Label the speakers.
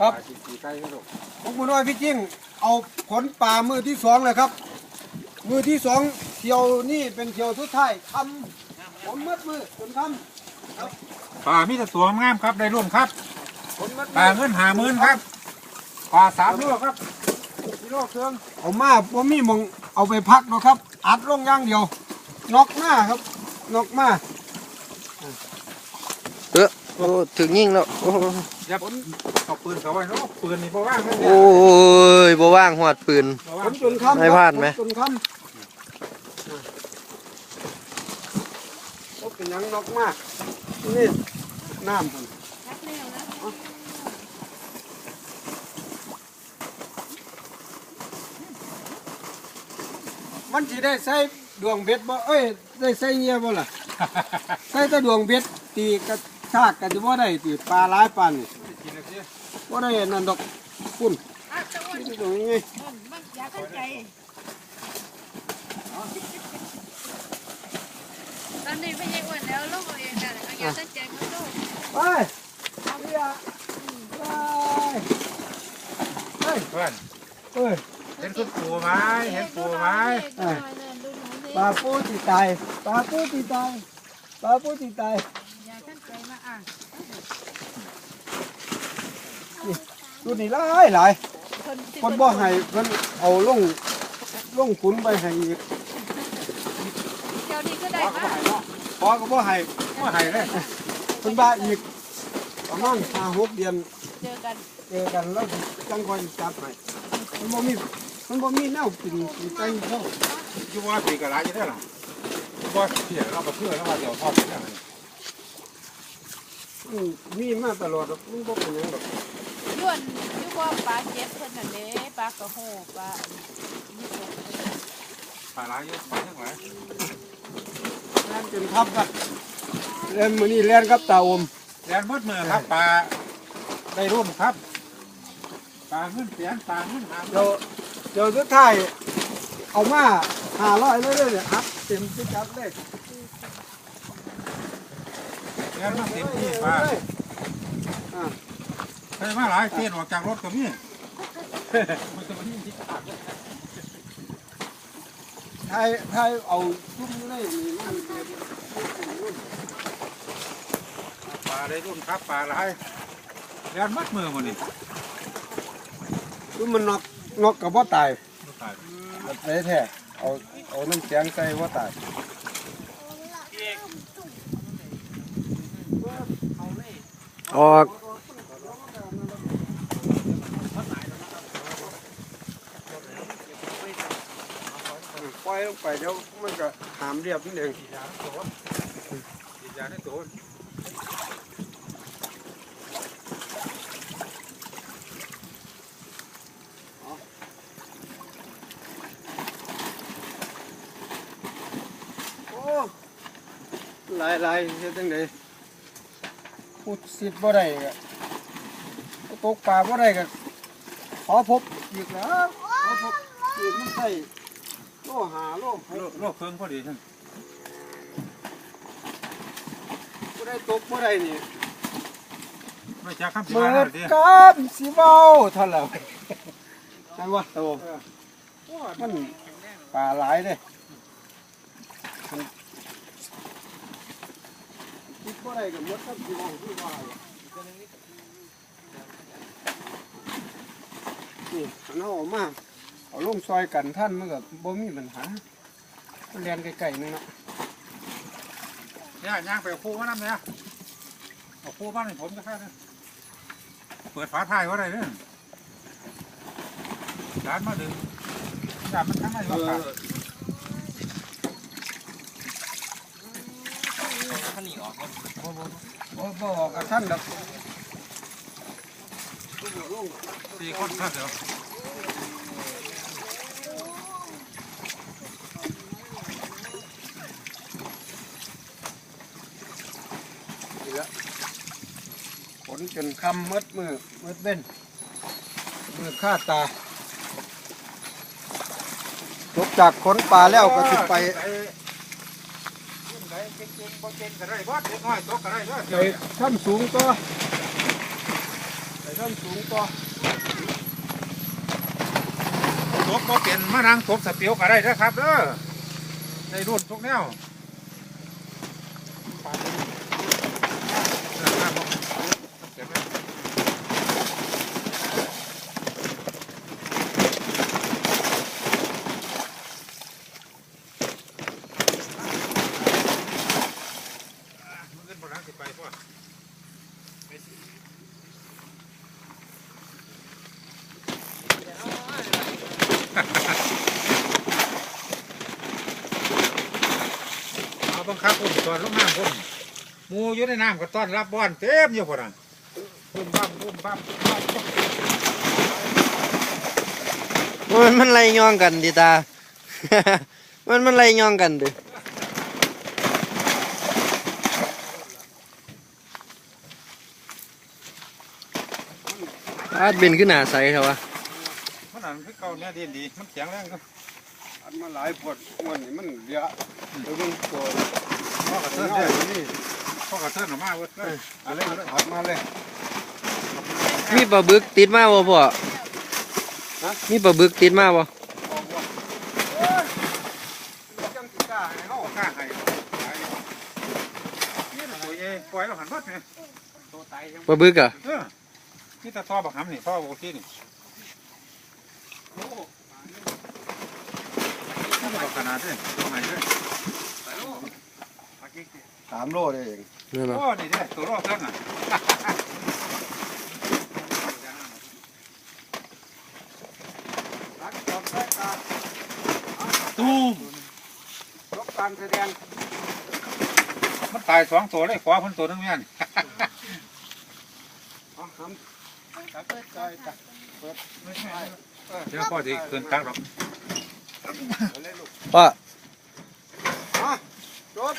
Speaker 1: ครับ
Speaker 2: ปลาสีสีไก่ให้ลูก
Speaker 1: ผมคุณน้อยพี่จิ้งเอาผลปลามือที่สองเลยครับ มือที่สองเที่ยวนี่เป็นเที่ยวสุดท้ายทำผมมัดมือจนท
Speaker 2: ปลามีแต่ตัวงามครับได้ร่วมครับำ
Speaker 1: ผมมัด
Speaker 2: ปลาเงินหาหมื่นครับปลาสามโลครับกิโลเครื่อง
Speaker 1: เอามาผมมีหมองเอาไปพักเนาะครับ อัดลงอย่างเดียว นอกหน้าครับ นอกมา
Speaker 3: เออ โอ้ถึงยิ่งแล้วโอ้
Speaker 2: อย่าเอาปืนเขาไว้เนาะปืนนี่เพราะว่าไม่
Speaker 3: โอ้ยบ่ว่างหอดปืน
Speaker 1: ผมจนคำ
Speaker 3: ให้พลาดไหม
Speaker 1: ผจนคำก็เป็นหยังนอกมากนี่น้ำผมมันสิได้ใส่ดวงเบ็ดบ่เอ้ยได้ใส่เงียบ่ล่ะใส่แต่ดวงเบ็ดตีกระ ชากกันจะบ่าได้ตีปลาหลายปานนี่บ่าได้นั่นดอกคุณนี่ตรงนี้ไง
Speaker 4: ตอนนี้พี่ยังอ้วนแล้วลูกเอาเองนะเอาอยากเข้าใจมันลูก
Speaker 1: ไปเอาเบียร์ไป
Speaker 2: เพื่อน
Speaker 1: เอ้ย
Speaker 2: เห็นคุณปูไหมเห็นปูไหม
Speaker 1: ปลาปูสิตายปลาปูสิตายปลาปูสิตาย
Speaker 4: อยากเข้าใจมาอะ
Speaker 1: รุ่นนี้หลายหลาย
Speaker 4: คน
Speaker 1: คนบ่ให้เพิ่นเอาลงลงขุนไปให้อีก
Speaker 4: เดี๋ยวนี้ก็ได้มา
Speaker 1: พอก็บ่ให้
Speaker 2: ว่าไห้เลย
Speaker 1: เพิ่นบ้าอีกประมาณห้าหกเดือน
Speaker 4: เจอกัน
Speaker 1: เจอกันแล้วจังคอยจับให้มันบ่มีมันบ่มีแนวกินกินไก่เขา
Speaker 2: อยู่ว่าปีกระไรจะได้หรอว่าเสียเราไปเพื่อแล้วว่าเดี๋ยวทอดได้ไหม
Speaker 1: อืมมีมาตลอดหรอกมันบ่เป็นหยังดอก
Speaker 4: ย้วนยูว่าปลาเจ็บเพิ่นน่ะเด้ปลากระโหปลานี่ตก
Speaker 2: ปลาไหลเยอะปลาทั้งหลาย
Speaker 1: แล่นจนทับกันเล่นมื้อนี้เล่นกับตาอม
Speaker 2: แดนมืดมือครับปลาได้ร่วมครับปลาเงินเสียนปลาเงินหา
Speaker 1: เดี๋ยวเดี๋ยวสุดท้ายเอามา500เลยเด้อเนี่ยอัพเต็มพิกัดเลย
Speaker 2: แดนมาเต็มที่ปลา
Speaker 1: อ่า
Speaker 2: ใช่มาหลายเตี้ยนออกจากรถก็มีมันจะมาที่ที่ขาด
Speaker 1: ไทยไทยเอาชุ่มอยู่ในนี่มันเป็น
Speaker 2: ปลาได้รุ่นครับปลาหลายแดนมัดมือมันนี่
Speaker 1: ชุ่มมันนอกนอกกับว่าตาย
Speaker 2: ตาย
Speaker 1: เลยแท้เอาเอาน้ำแข็งใส่ว่าตาย
Speaker 3: ออก
Speaker 1: ปล่อยลง ไปเดี๋ยวมันก็หามเรียบนิดเอง
Speaker 2: กินยาในตัวกินยาในตัว
Speaker 1: โอ้หลายหลายเฮ็ดจังไดพูดสิทธิ์บ่ได้ก็ตกปลาบ่ได้ก็ขอพบอีกแล้วขอพบอีกมันใส่โลหาโลห
Speaker 2: โร
Speaker 1: ก
Speaker 2: โรคเครื่องพอดีท่าน
Speaker 1: บ่ได้ตกบ่ได้นี่
Speaker 2: ไม่จ้าข้ามสิ
Speaker 1: เมื่
Speaker 2: มา
Speaker 1: อ
Speaker 2: แล้วดิ
Speaker 1: กันสิเว้าเท่าแล้วใช่บ่โตมันปลาหลายเด้มันคิดบ่ได้ก็หมดครับสิเว้าคือว่านี่อันเอาออกมา เอาลงซอยกันท่านมันก็บ่มีปัญหามันเรียนไกลๆนึงเนาะ
Speaker 2: เนี่ยย่างไปเอาคู่มานั่นเนี่ยเอาคู่บ้านให้ผมจะแค่นั้นเปิดฝาท้ายว่าไรเนี่ยร้านมาดึงจานมันทั้งไหนวะครับ
Speaker 1: บ่บ่ออกกับท่านดอก
Speaker 2: สี่คนครับเดี๋ยว
Speaker 1: จนคำมืดมือมืดเว้นมือฆ่าตาลกจากขนปลาแล้วก็สิไป
Speaker 2: เก่งๆบ่เก่งก็ได้บ่เด็กน้อยตกก็ได้เด้อ
Speaker 1: ไปถ้ำสูงก็ไปเริ่มสูงต่อ
Speaker 2: ตบก็เป็นมะนางตบสเปียวก็ได้นะครับเด้อในรุ่นทุกแนวเออมาบอกเก็บไว้มันขึ้นบนนั้นสิไปพ่อ เอา บังคับผมตอนลงน้ำผมหมูอยู่ในน้ำก็ต้อนรับบอนเต็มอยู่คนน่ะบุ้มบ้ามบุ้มบ้ามบุ้มบ้าม
Speaker 3: มันมันไล่ย่องกันดิตา มันมันไล่ย่องกันดิอาดเป็นขึ้นหนาใสครับวะ
Speaker 2: มันนั่นคือเก่าเนี่ยดีดีมันแข็งแรงก็
Speaker 1: อันมาหลายปวดมันนี่มันเยอะเดี๋ยวมันตัว
Speaker 2: พ่อกระเทิน
Speaker 1: เท่า
Speaker 2: เนี่ย
Speaker 1: นี่
Speaker 2: พ่อกระเทินออกมาเว้ยเอ้ย
Speaker 1: เอะไรถอดมาเลย
Speaker 3: มีปลาบึกติดมาบ่พ่อ
Speaker 1: ฮะ
Speaker 3: มีปลาบึกติดมาบ่
Speaker 1: ออกว่าโอ้ยจังสิกล้าให้เฮา
Speaker 2: เอาข้าให้ตายนี่น่ะตัวเองปล่อยเราหันพัดเนี่ย
Speaker 1: ตัวตายยัง
Speaker 3: ปลาบึกอะ
Speaker 2: เออนี่ตาท่อบักหำนี่ท่อโอเคนี่
Speaker 1: โอ้
Speaker 2: นี่บักขนาดนี่ตัวไหนเนี่ย
Speaker 1: สามโลได้เอง
Speaker 3: นั่นเนาะ
Speaker 2: โอ้นี่เด้อตัวรอบเท่าน่ะ
Speaker 1: หลังจากรายการ
Speaker 2: ตูม
Speaker 1: ยกการแสดง
Speaker 2: มันตายสองตัวเลยขวาเพิ่นตัวหนึงแม่น
Speaker 1: เอาทำจับใจจับเปิดไม่ใช่เออ
Speaker 2: เดี๋ยวพ่อสิคืนตักหรอก
Speaker 1: ป่อ
Speaker 3: จบ